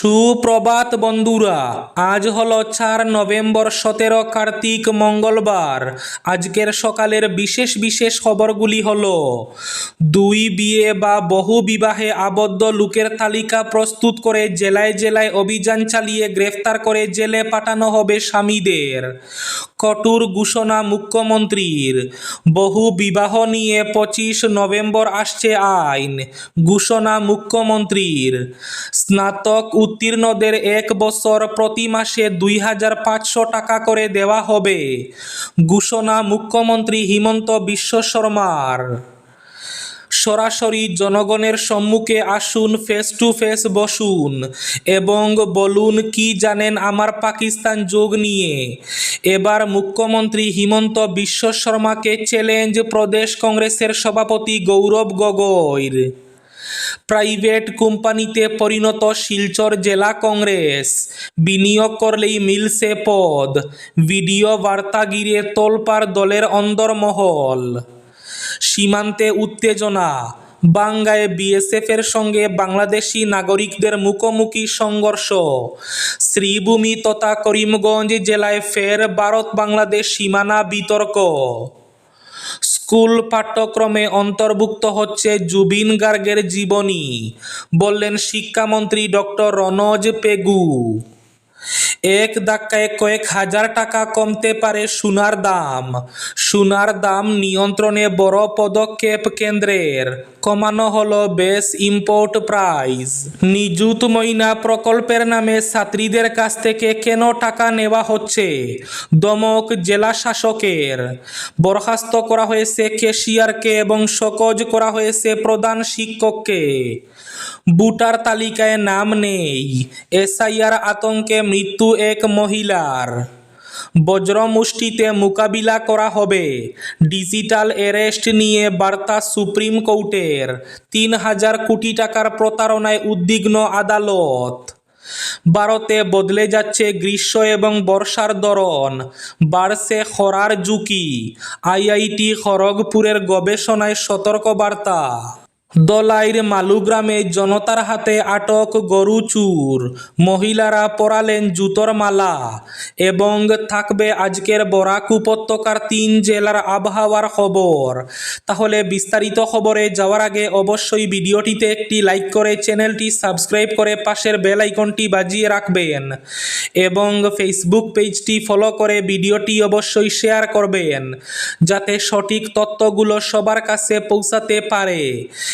সুপ্রভাত বন্ধুরা, আজ হলো চার নভেম্বর সতেরো কার্তিক মঙ্গলবার। আজকের সকালের বিশেষ বিশেষ খবরগুলি হল, দুই বিয়ে বা বহু বিবাহে আবদ্ধ লোকের তালিকা প্রস্তুত করে জেলায় জেলায় অভিযান চালিয়ে গ্রেফতার করে জেলে পাঠানো হবে স্বামীদের। কঠোর ঘোষণা মুখ্যমন্ত্রীর। বহু বিবাহ নিয়ে পঁচিশ নভেম্বর আসছে আইন, ঘোষণা মুখ্যমন্ত্রীর। স্নাতক উত্তীর্ণদের এক বছর প্রতি মাসে দুই হাজার পাঁচশো টাকা করে দেওয়া হবে। ঘোষণা মুখ্যমন্ত্রী হিমন্ত বিশ্ব শর্মার। সরাসরি জনগণের সম্মুখে আসুন ফেস টু ফেস বসুন এবং বলুন, কি জানেন আমার পাকিস্তান যোগ নিয়ে? এবার মুখ্যমন্ত্রী হিমন্ত বিশ্ব শর্মাকে চ্যালেঞ্জ প্রদেশ কংগ্রেসের সভাপতি গৌরব গগৈর। প্রাইভেট কোম্পানিতে পরিণত শিলচর জেলা কংগ্রেস বিনিয়োগ করলেই মিলছে পদ ভিডিও বার্তা গিরে তোলপাড় দলের অন্দরমহল সীমান্তে উত্তেজনা বাঙ্গায় বিএসএফের সঙ্গে বাংলাদেশি নাগরিকদের মুখোমুখি সংঘর্ষ শ্রীভূমি তথা করিমগঞ্জ জেলায় ফের ভারত বাংলাদেশ সীমানা বিতর্ক স্কুল পাঠ্যক্রমে অন্তর্ভুক্ত হচ্ছে জুবিন গার্গের জীবনী বললেন শিক্ষামন্ত্রী ডক্টর রনজ পেগু। এক ধাক্কায় কয়েক হাজার টাকা কমতে পারে সোনার দাম। সোনার দাম নিয়ন্ত্রণে বড় পদক্ষেপ কেন্দ্রের। কমানো হলো বেশ ইম্পোর্ট প্রাইস। নিযুত ময়না প্রকল্পের নামে ছাত্রীদের কাছ থেকে কেন টাকা নেওয়া হচ্ছে? দমক জেলা শাসকের। বরখাস্ত করা হয়েছে কেশিয়ারকে এবং সকজ করা হয়েছে প্রধান শিক্ষককে। ভোটার তালিকায় নাম নেই। এসআইআর আতঙ্কে মৃত্যু এক মহিলার। বজ্রমুষ্টিতে মোকাবিলা করা হবে। ডিজিটাল অ্যারেস্ট নিয়ে বার্তা সুপ্রিম কোর্টের। তিন হাজার কোটি টাকার প্রতারণায় উদ্বিগ্ন আদালত। ভারতে বদলে যাচ্ছে গ্রীষ্ম এবং বর্ষার ধরন। বাড়ছে খরার ঝুঁকি। আইআইটি খড়গপুরের গবেষণায় সতর্কবার্তা। দলাইর মালুগ্রামে জনতার হাতে আটক গরু চুর মহিলারা পরালেন জুতোর মালা এবং থাকবে আজকের বরাক উপত্যকার তিন জেলার আবহাওয়ার খবর তাহলে বিস্তারিত খবরে যাওয়ার আগে অবশ্যই ভিডিওটিতে একটি লাইক করে চ্যানেলটি সাবস্ক্রাইব করে পাশের বেল আইকনটি বাজিয়ে রাখবেন এবং ফেসবুক পেজটি ফলো করে ভিডিওটি অবশ্যই শেয়ার করবেন যাতে সঠিক তথ্যগুলো সবার কাছে পৌঁছাতে পারে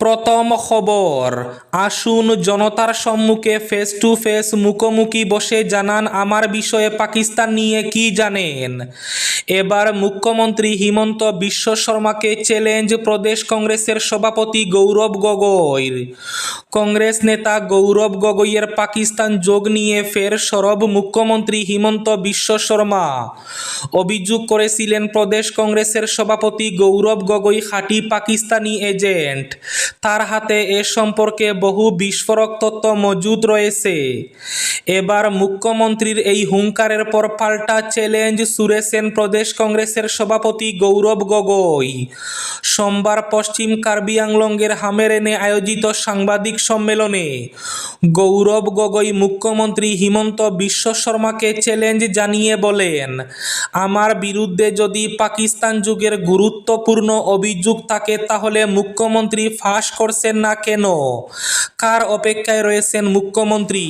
প্রথম খবর, আসুন জনতার সম্মুখে ফেস টু ফেস মুখোমুখি বসে জানান আমার বিষয়ে পাকিস্তান নিয়ে কি জানেন। এবার মুখ্যমন্ত্রী হিমন্ত বিশ্ব শর্মাকে চ্যালেঞ্জ প্রদেশ কংগ্রেসের সভাপতি গৌরব গগৈর কংগ্রেস নেতা গৌরব গগৈয়ের পাকিস্তান যোগ নিয়ে ফের সরব মুখ্যমন্ত্রী হিমন্ত বিশ্ব শর্মা। অভিযোগ করেছিলেন প্রদেশ কংগ্রেসের সভাপতি গৌরব গগৈ খাঁটি পাকিস্তানি এজেন্ট। তার হাতে এ সম্পর্কে বহু বিস্ফোরক তথ্য মজুদ রয়েছে। এবার মুখ্যমন্ত্রীর এই হুঙ্কারের পর পাল্টা চ্যালেঞ্জ সুরেশেন প্রদেশ কংগ্রেসের সভাপতি গৌরব গগৈ। সোমবার পশ্চিম কার্বি আংলংয়ের হামেরেনে আয়োজিত সাংবাদিক সম্মেলনে গৌরব গগৈ মুখ্যমন্ত্রী হিমন্ত বিশ্ব শর্মাকে চ্যালেঞ্জ জানিয়ে বলেন, আমার বিরুদ্ধে যদি পাকিস্তান যুগের গুরুত্বপূর্ণ অভিযোগ থাকে তাহলে মুখ্যমন্ত্রী ফাঁস করছেন না কেন? কার অপেক্ষায় রয়েছেন মুখ্যমন্ত্রী?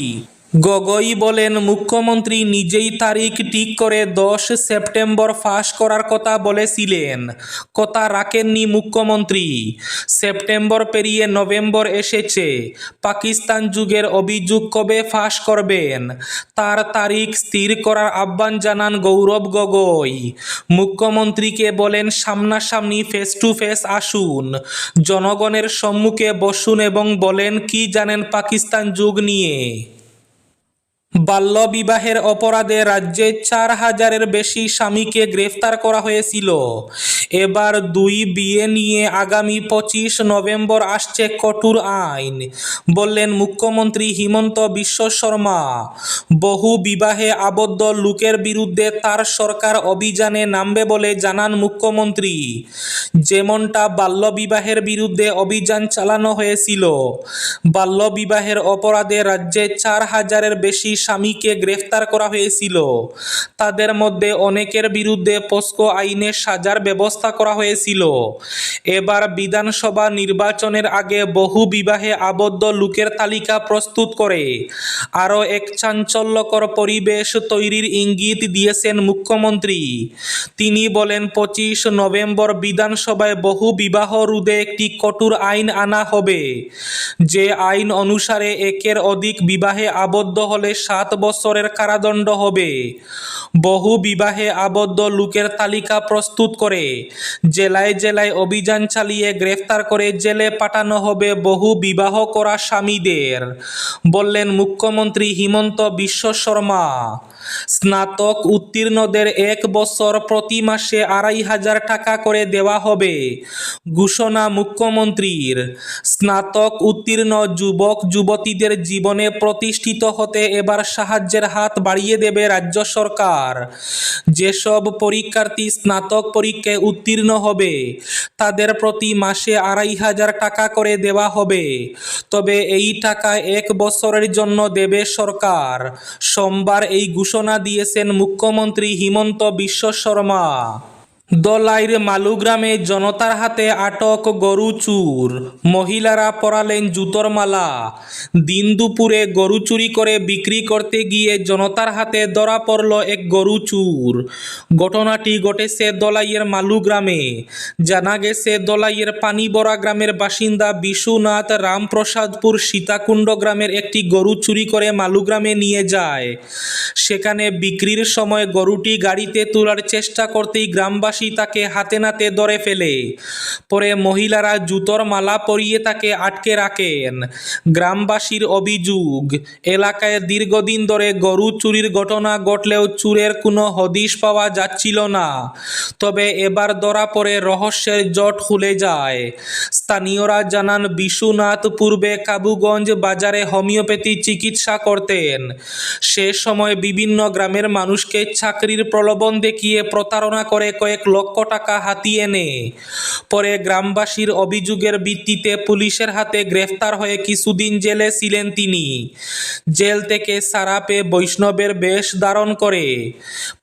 গগৈ বলেন, মুখ্যমন্ত্রী নিজেই তারিখ ঠিক করে দশ সেপ্টেম্বর ফাঁস করার কথা বলেছিলেন। কথা রাখেননি মুখ্যমন্ত্রী। সেপ্টেম্বর পেরিয়ে নভেম্বর এসেছে। পাকিস্তান যুগের অভিযোগ কবে ফাঁস করবেন? তার তারিখ স্থির করার আহ্বান জানান গৌরব গগৈ। মুখ্যমন্ত্রীকে বলেন, সামনাসামনি ফেস টু ফেস আসুন। জনগণের সম্মুখে বসুন এবং বলেন, কি জানেন পাকিস্তান যুগ নিয়ে? বাল্যবিবাহের অপরাধে রাজ্যে চার হাজারের বেশি স্বামীকে গ্রেফতার করা হয়েছিল। এবার দুই বিয়ে নিয়ে আগামী পঁচিশ নভেম্বর আসছে কঠোর আইন, বললেন মুখ্যমন্ত্রী হিমন্ত বিশ্ব শর্মা। বহু বিবাহে আবদ্ধ লোকের বিরুদ্ধে তার সরকার অভিযানে নামবে বলে জানান মুখ্যমন্ত্রী। যেমনটা বাল্যবিবাহের বিরুদ্ধে অভিযান চালানো হয়েছিল বাল্যবিবাহের অপরাধে রাজ্যে চার হাজারের বেশি স্বামীকে গ্রেফতার করা হয়েছিল। তাদের মধ্যে অনেকের বিরুদ্ধে পোস্কো আইনে সাজার ব্যবস্থা করা হয়েছিল। এবার বিধানসভা নির্বাচনের আগে বহু বিবাহে আবদ্ধ লোকের তালিকা প্রস্তুত করে। আরও এক চাঞ্চল্যকর পরিবেশ তৈরির ইঙ্গিত দিয়েছেন মুখ্যমন্ত্রী। তিনি বলেন, পঁচিশ নভেম্বর বিধানসভায় বহু বিবাহ রোধে একটি কঠোর আইন আনা হবে। যে আইন অনুসারে একের অধিক বিবাহে আবদ্ধ হলে সাত বছরের কারাদণ্ড হবে। বহু বিবাহে আবদ্ধ লোকের তালিকা প্রস্তুত করে। জেলায় জেলায় অভিযান চালিয়ে গ্রেফতার করে জেলে পাঠানো হবে বহু বিবাহ করা স্বামীদের, বললেন মুখ্যমন্ত্রী হিমন্ত বিশ্ব শর্মা। স্নাতক উত্তীর্ণদের এক বছর প্রতি মাসে আড়াই হাজার টাকা করে দেওয়া হবে। ঘোষণা মুখ্যমন্ত্রীর। স্নাতক উত্তীর্ণ যুবক, যুবতীদের জীবনে প্রতিষ্ঠিত হতে এবার সাহায্যের হাত বাড়িয়ে দেবে রাজ্য সরকার। যেসব পরীক্ষার্থী স্নাতক পরীক্ষায় উত্তীর্ণ হবে, তাদের প্রতি মাসে আড়াই হাজার টাকা করে দেওয়া হবে। তবে এই টাকা এক বছরের জন্য দেবে সরকার। সোমবার এই ঘোষণা দিয়েছেন মুখ্যমন্ত্রী হিমন্ত বিশ্ব শর্মা। দলাইর মালুগ্রামে জনতার হাতে আটক গরু চুর মহিলারা পরালেন জুতোর মালা। দিন দুপুরে গরু চুরি করে বিক্রি করতে গিয়ে জনতার হাতে ধরা পড়ল এক গরু চুর ঘটনাটি ঘটেছে দলাইয়ের মালুগ্রামে জানা গেছে দলাইয়ের পানিবরা গ্রামের বাসিন্দা বিশ্বনাথ রামপ্রসাদপুর সীতাকুণ্ড গ্রামের একটি গরু চুরি করে মালুগ্রামে নিয়ে যায়। সেখানে বিক্রির সময় গরুটি গাড়িতে তোলার চেষ্টা করতেই গ্রামবাসী তাকে হাতে নাতে ধরে ফেলে। পরে মহিলারা জুতোর মালা পরিয়ে তাকে আটকে রাখেন। গ্রামবাসীর অভিযোগ, এলাকায় দীর্ঘদিন ধরে গরু চুরির ঘটনা ঘটলেও চুরের কোনো হদিশ পাওয়া যাচ্ছিল না। তবে এবার ধরা পড়ে রহস্যের জট খুলে যায়। স্থানীয়রা জানান, বিশ্বনাথ পূর্বে কাবুগঞ্জ বাজারে হোমিওপ্যাথি চিকিৎসা করতেন। সে সময় বিভিন্ন গ্রামের মানুষকে চাকরির প্রলোভন দেখিয়ে প্রতারণা করে কয়েক লক্ষ টাকা হাতিয়ে নেয় পরে গ্রামবাসীর অভিযোগের ভিত্তিতে পুলিশের হাতে গ্রেফতার হয়ে কিছুদিন জেলে ছিলেন তিনি। জেল থেকে সারা পেয়ে বৈষ্ণবের বেশ ধারণ করে।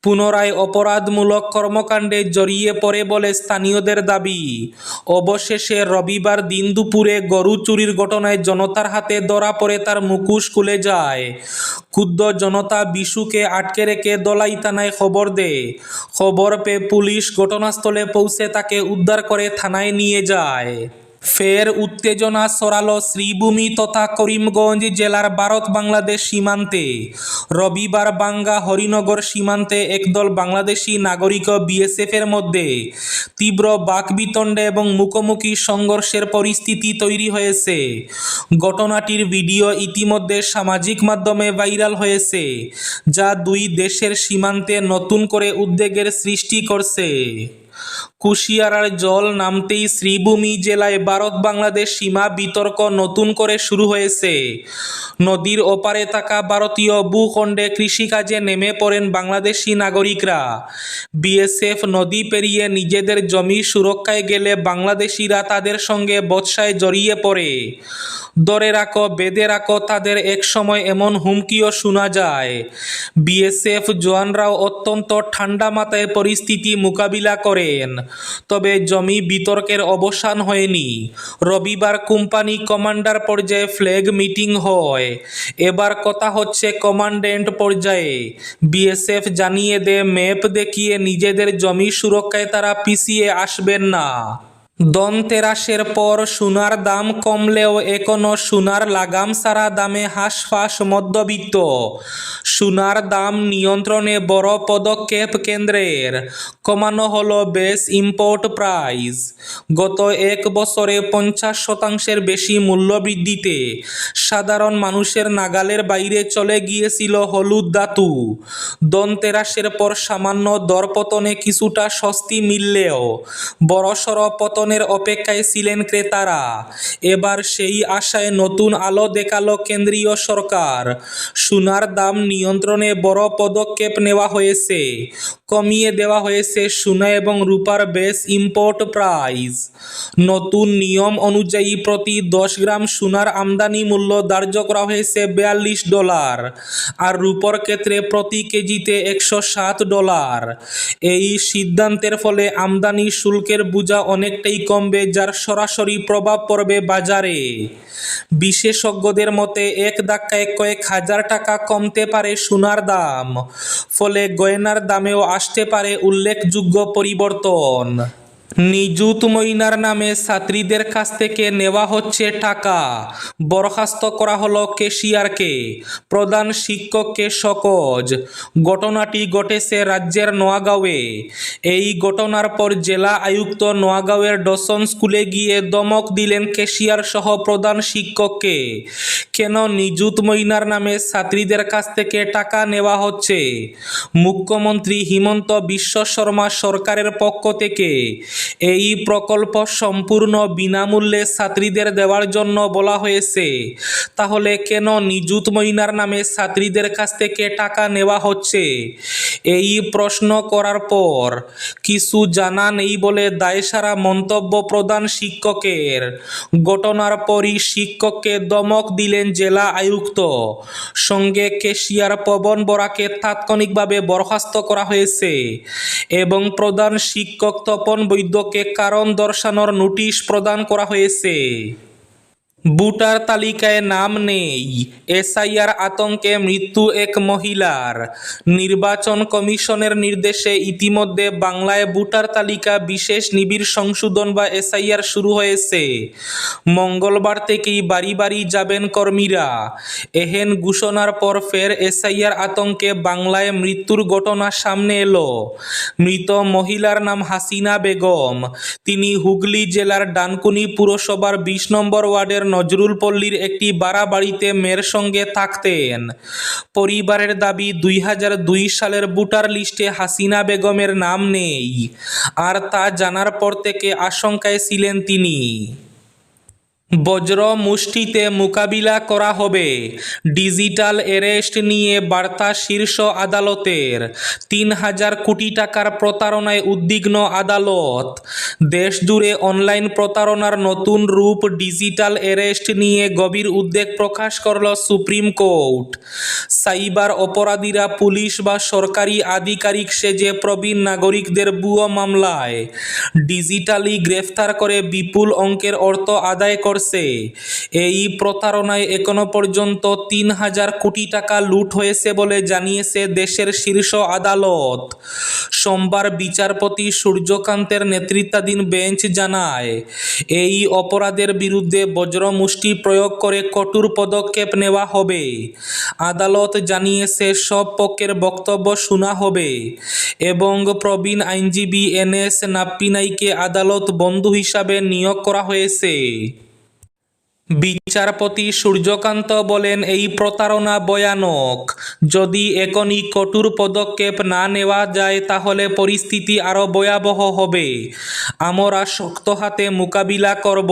পুনরায় অপরাধমূলক কর্মকাণ্ডে জড়িয়ে পড়ে বলে স্থানীয়দের দাবি। অবশেষে রবিবার দিন দুপুরে গরু চুরির ঘটনায় জনতার হাতে ধরা পড়ে তার মুখোশ খুলে যায়। ক্ষুদ্র জনতা বিশুকে আটকে রেখে দলাই থানায় খবর দেয়। খবর পেয়ে পুলিশ ঘটনাস্থলে পৌঁছে তাকে উদ্ধার করে থানায় নিয়ে যায়। ফের উত্তেজনা সরালো শ্রীভূমি তথা করিমগঞ্জ জেলার ভারত বাংলাদেশ সীমান্তে। রবিবার বাঙ্গা হরিনগর সীমান্তে একদল বাংলাদেশি নাগরিক বিএসএফের মধ্যে তীব্র বাকবিতণ্ডে এবং মুখোমুখি সংঘর্ষের পরিস্থিতি তৈরি হয়েছে। ঘটনাটির ভিডিও ইতিমধ্যে সামাজিক মাধ্যমে ভাইরাল হয়েছে, যা দুই দেশের সীমান্তে নতুন করে উদ্বেগের সৃষ্টি করছে। কুশিয়ারার জল নামতেই শ্রীভূমি জেলায় ভারত বাংলাদেশ সীমা বিতর্ক নতুন করে শুরু হয়েছে। নদীর ওপারে থাকা ভারতীয় ভূখণ্ডে কৃষিকাজে নেমে পড়েন বাংলাদেশি নাগরিকরা। বিএসএফ নদী পেরিয়ে নিজেদের জমি সুরক্ষায় গেলে বাংলাদেশিরা তাদের সঙ্গে বৎসায় জড়িয়ে পড়ে। ধরে রাখো, বেঁধে রাখো, তাদের এক সময় এমন হুমকিও শোনা যায়। বিএসএফ জওয়ানরাও অত্যন্ত ঠান্ডা মাথায় পরিস্থিতি মোকাবিলা করেন। তবে জমি বিতর্কের অবসান হয়নি। রবিবার কোম্পানি কমান্ডার পর্যায়ে ফ্ল্যাগ মিটিং হয়। এবার কথা হচ্ছে কমান্ডেন্ট পর্যায়ে। বিএসএফ জানিয়ে দে ম্যাপ দেখিয়ে নিজেদের জমি সুরক্ষায় তারা পিছিয়ে আসবেন না। দনতেরাসের পর সোনার দাম কমলেও এখনও সোনার লাগাম সারা দামে হাঁসফাঁস মধ্যবিত্ত। সোনার দাম নিয়ন্ত্রণে বড় পদক্ষেপ কেন্দ্রের। কমানো হলো বেস ইম্পোর্ট প্রাইস গত এক বছরে পঞ্চাশ শতাংশের বেশি মূল্যবৃদ্ধিতে সাধারণ মানুষের নাগালের বাইরে চলে গিয়েছিল হলুদ ধাতু। দনতেরাসের পর সামান্য দরপতনে কিছুটা স্বস্তি মিললেও বড়সড় পতনের অপেক্ষায় ছিলেন ক্রেতারা। এবার সেই আশায় নতুন আলো দেখাল কেন্দ্রীয় সরকার। সোনার দাম নিয়ন্ত্রণে বড় পদক্ষেপ নেওয়া হয়েছে। কমিয়ে দেওয়া হয়েছে সোনা এবং রূপার বেস ইম্পোর্ট প্রাইস নতুন নিয়ম অনুযায়ী প্রতি দশ গ্রাম সোনার আমদানি মূল্য ধার্য করা হয়েছে বিয়াল্লিশ ডলার, আর রূপর ক্ষেত্রে প্রতি কেজিতে একশো সাত ডলার। এই সিদ্ধান্তের ফলে আমদানি শুল্কের বোঝা অনেকটাই কমবে, যার সরাসরি প্রভাব পড়বে বাজারে। বিশেষজ্ঞদের মতে, এক ধাক্কায় কয়েক হাজার টাকা কমতে পারে সোনার দাম, ফলে গয়নার দামেও আসতে পারে উল্লেখযোগ্য পরিবর্তন। নিযুত মইনার নামে ছাত্রীদের কাছ থেকে নেওয়া হচ্ছে টাকা। বরখাস্ত করা হলো কেশিয়ারকে। প্রধান শিক্ষককে সকজ ঘটনাটি ঘটেছে রাজ্যের নোয়াগাঁওয়ে। এই ঘটনার পর জেলা আয়ুক্ত নোয়াগাঁওয়ের ডসন স্কুলে গিয়ে দমক দিলেন কেশিয়ার সহ প্রধান শিক্ষককে। কেন নিযুত মইনার নামে ছাত্রীদের কাছ থেকে টাকা নেওয়া হচ্ছে? মুখ্যমন্ত্রী হিমন্ত বিশ্ব শর্মা সরকারের পক্ষ থেকে এই প্রকল্প সম্পূর্ণ বিনামূল্যে ছাত্রীদের দেওয়ার জন্য বলা হয়েছে। তাহলে কেন নিযুত মইনার নামে ছাত্রীদের কাছ থেকে টাকা নেওয়া হচ্ছে? এই প্রশ্ন করার পর কিছু জানা নেই বলে দায়সারা মন্তব্য প্রদান শিক্ষকের। ঘটনার পরই শিক্ষককে দমক দিলেন জেলা আয়ুক্ত। সঙ্গে কেশিয়ার পবন বরাকে তাৎক্ষণিকভাবে বরখাস্ত করা হয়েছে। এবং প্রধান শিক্ষক তপন বৈদ্যকে কারণ দর্শানোর নোটিশ প্রদান করা হয়েছে। ভোটার তালিকায় নাম নেই। এসআইআর আতঙ্কে মৃত্যু এক মহিলার। নির্বাচন কমিশনের নির্দেশে ইতিমধ্যে বাংলায় ভোটার তালিকা বিশেষ নিবিড় সংশোধন বা এসআইআর শুরু হয়েছে। মঙ্গলবার থেকেই বাড়ি বাড়ি যাবেন কর্মীরা। এহেন ঘোষণার পর ফের এসআইআর আতঙ্কে বাংলায় মৃত্যুর ঘটনা সামনে এলো। মৃত মহিলার নাম হাসিনা বেগম। তিনি হুগলি জেলার ডানকুনি পুরসভার বিশ নম্বর ওয়ার্ডের নজরুল পল্লীর একটি বাড়া বাড়িতে মেয়ের সঙ্গে থাকতেন। পরিবারের দাবি, দুই দুই সালের ভোটার লিস্টে হাসিনা বেগমের নাম নেই। আর তা জানার পর থেকে আশঙ্কায় ছিলেন তিনি। বজ্র মুষ্টিতে মোকাবিলা করা হবে। ডিজিটাল অ্যারেস্ট নিয়ে বার্তা শীর্ষ আদালতের। তিন হাজার কোটি টাকার প্রতারণায় উদ্বিগ্ন আদালত। দেশজুড়ে অনলাইন প্রতারণার নতুন রূপ ডিজিটাল অ্যারেস্ট নিয়ে গভীর উদ্বেগ প্রকাশ করল সুপ্রিম কোর্ট। সাইবার অপরাধীরা পুলিশ বা সরকারি আধিকারিক সেজে প্রবীণ নাগরিকদের ভুয়ো মামলায়। ডিজিটালি গ্রেফতার করে বিপুল অঙ্কের অর্থ আদায় করছে। এই প্রতারণায় এখনও পর্যন্ত তিন হাজার কোটি টাকা লুট হয়েছে বলে জানিয়েছে দেশের শীর্ষ আদালত। সোমবার বিচারপতি সূর্যকান্তের নেতৃত্বাধীন বেঞ্চ জানায়, এই অপরাধের বিরুদ্ধে বজ্রমুষ্টি প্রয়োগ করে কঠোর পদক্ষেপ নেওয়া হবে। আদালত জানিয়েছে, সব পক্ষের বক্তব্য শোনা হবে এবং প্রবীণ আইনজীবী এন এস নাপ্পিনাইকে আদালত বন্ধু হিসাবে নিয়োগ করা হয়েছে। বিচারপতি সূর্যকান্ত বলেন, এই প্রতারণা বয়ানক যদি এখনই কঠোর পদক্ষেপ না নেওয়া যায়, তাহলে পরিস্থিতি আরও ভয়াবহ হবে। আমরা শক্ত হাতে মোকাবিলা করব।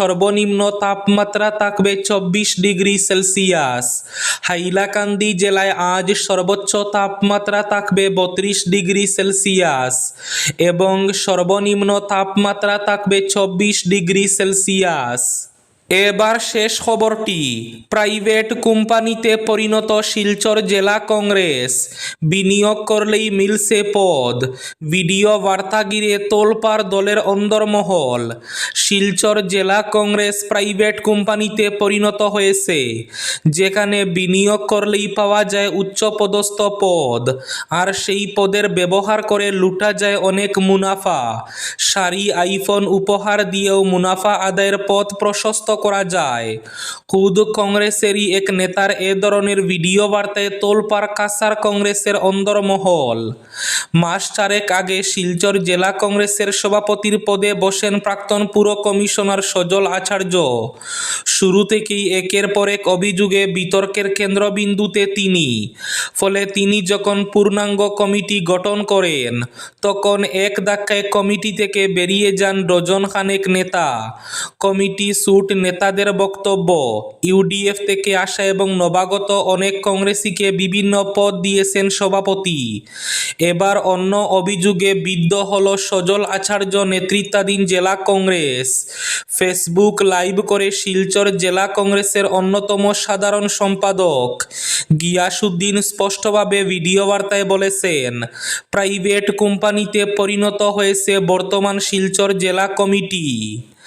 সর্বনিম্ন তাপমাত্রা থাকবে চব্বিশ ডিগ্রি সেলসিয়াস। হাইলাকান্দি জেলায় আজ সর্বোচ্চ তাপমাত্রা থাকবে বত্রিশ ডিগ্রি সেলসিয়াস এবং সর্বনিম্ন তাপমাত্রা থাকবে চব্বিশ ডিগ্রি সেলসিয়াস। এবার শেষ খবরটি। প্রাইভেট কোম্পানিতে পরিণত শিলচর জেলা কংগ্রেস। বিনিয়োগ করলেই মিলছে পদ। ভিডিও বার্তা গিরে তোলপাড় দলের অন্দরমহল। শিলচর জেলা কংগ্রেস প্রাইভেট কোম্পানিতে পরিণত হয়েছে। যেখানে বিনিয়োগ করলেই পাওয়া যায় উচ্চপদস্থ পদ। আর সেই পদের ব্যবহার করে লুটা যায় অনেক মুনাফা। শাড়ি, আইফোন উপহার দিয়েও মুনাফা আদায়ের পথ প্রশস্ত করা যায়। খুদ কংগ্রেসেরই এক নেতার এ ধরনের ভিডিও বার্তায় তোলপাড় কাসার কংগ্রেসের অন্দরমহল। মাস চারেক আগে শিলচর জেলা কংগ্রেসের সভাপতির পদে বসেন প্রাক্তন পুর কমিশনার সজল আচার্য। শুরু থেকেই একের পর এক অভিযোগে বিতর্কের কেন্দ্রবিন্দুতে তিনি। ফলে তিনি যখন পূর্ণাঙ্গ কমিটি গঠন করেন, তখন এক ধাক্কায় কমিটি থেকে বেরিয়ে যান ডজন খানেক নেতা। কমিটি সুট নেতাদের বক্তব্য, ইউডিএফ থেকে আসা এবং নবাগত অনেক কংগ্রেসিকে বিভিন্ন পদ দিয়েছেন সভাপতি। এবার অন্য অভিযোগে বিদ্ধ হল সজল আচার্য নেতৃত্বাধীন জেলা কংগ্রেস। ফেসবুক লাইভ করে শিলচর জেলা কংগ্রেসের অন্যতম সাধারণ সম্পাদক গিয়াসুদ্দিন স্পষ্টভাবে ভিডিও বার্তায় বলেছেন, প্রাইভেট কোম্পানিতে পরিণত হয়েছে বর্তমান শিলচর জেলা কমিটি।